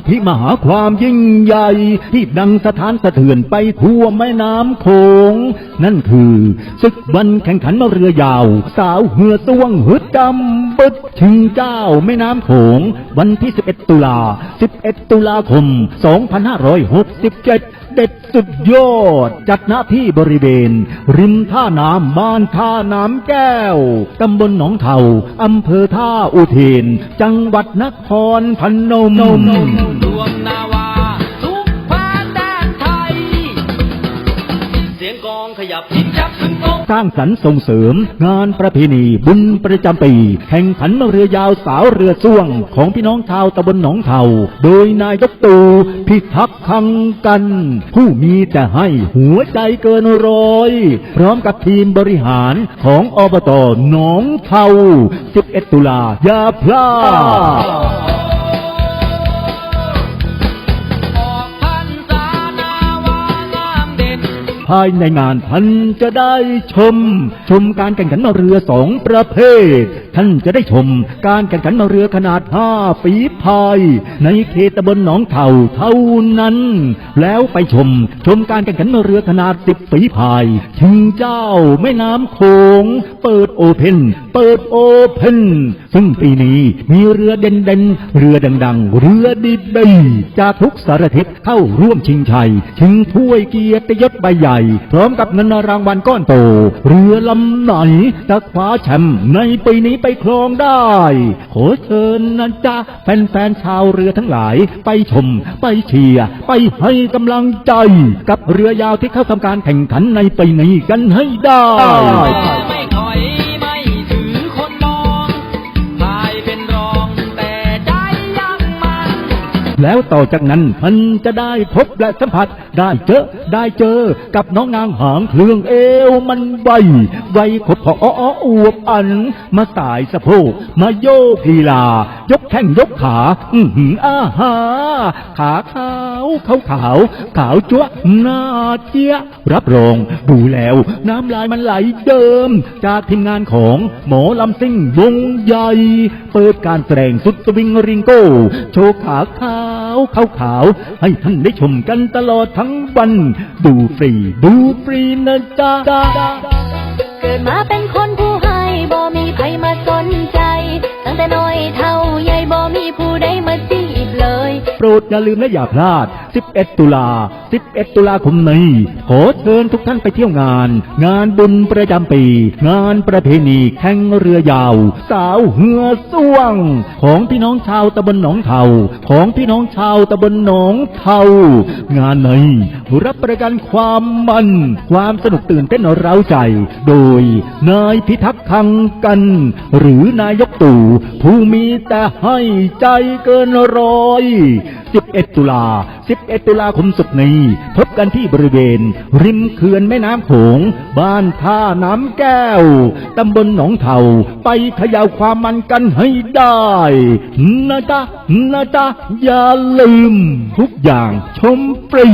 อภิมหาความยิ่งใหญ่ที่ดังสถานสะเทือนไปทั่วแม่น้ำโขง นั่นคือศึกวันแข่งขันเรือยาว สาวเหือสวงหึดดำ บึดชิงเจ้าแม่น้ำโขง วันที่ 11 ตุลา 11 ตุลาคม 2567 เด็ดสุดยอด จัดหน้าที่บริเวณ ริมท่าน้ำบ้านท่าน้ำแก้ว ตำบลหนองเทาอำเภอท่าอุเทน จังหวัดนครพนม กองขยับจิบจับขึ้นโต๊ะสร้างสรรค์ส่งเสริม งานประเพณีบุญประจำปี แข่งขันเรือยาวสาวเรือส่วง ของพี่น้องชาวตำบลหนองเทาโดยนายกตู่พิทักษ์คังกัน ผู้มีแต่ให้หัวใจเกินร้อย พร้อมกับทีมบริหารของอบตหนองเทา 11 ตุลาอย่าพลาด ภายในงานท่านจะได้ชม ชมการแข่งขันเรือสองประเภท ท่านจะได้ชมการแข่งขันเรือขนาดห้าฝีพาย ในเขตตำบลหนองเท่าเท่านั้น แล้วไปชมชมการแข่งขันเรือขนาดสิบฝีพายชิงเจ้าแม่น้ำโขงเปิดโอเพนเปิดโอเพนซึ่งปีนี้มีเรือเด่นเด่นเรือดังๆ เรือดีดีๆจากทุกสารทิศเข้าร่วมชิงชัย ชิงถ้วยเกียรติยศใบใหญ่พร้อมกับเงินรางวัลก้อนโต เรือลำไหนจะคว้าแชมป์ในปีนี้ไปครองได้ ขอเชิญนะจ๊ะแฟนๆชาวเรือทั้งหลาย ไปชม ไปเชียร์ไปให้กำลังใจ กับเรือยาวที่เข้าทำการแข่งขันในปีนี้กันให้ได้ไม่ถอยไม่ถือคนมองพายเป็นรองแต่ใจยังมัน แล้วต่อจากนั้นมันจะได้พบและสัมผัสได้เจอได้เจอ กับน้องนางหางเครื่องเอวมันไวไวขบพออ้ออวบอัน มาสายสะโพกมาโยกีลายกแข้งยกขาอือหืออาหาขาขาวขาวขาวขาวจั๊วหน้าเจี๊ยรับรองดูแล้ว น้ำลายมันไหลเดิม จากทีมงานของหมอลำซิ่งวงใหญ่ เปิดการแสดงสุดสวิงริงโก้ โชว์ขาขาวาวขาวๆให้ท่านได้ชมกันตลอดทั้งวัน ดูฟรี ดูฟรีนะจ๊ะเกิดมาเป็นคนผู้ให้บ่มีใครมาสนใจ ตั้งแต่น้อยเท่าใหญ่บ่มีผู้ใดมา โปรดอย่าลืมและอย่าพลาด 11 ตุลา 11 ตุลาคมนี้ขอเชิญทุกท่านไปเที่ยวงาน งานบุญประจำปี งานประเพณีแข่งเรือยาว สาวเหือส่วง ของพี่น้องชาวตำบลหนองเทาของพี่น้องชาวตำบลหนองเทางานนี้รับประกันความมัน ความสนุกตื่นเต้นเร้าใจ โดยนายพิทักษ์คังกัน หรือนายกตู่ผู้มีแต่ให้ใจเกินร้อย11 ตุลา 11 ตุลาคมสุกนี้ พบกันที่บริเวณ ริมเขื่อนแม่น้ำโขง บ้านท่าน้ำแก้ว ตำบลหนองเทา ไปขย่าความมันกันให้ได้นะจ๊ะนะจ๊ะอย่าลืม ทุกอย่างชมฟรี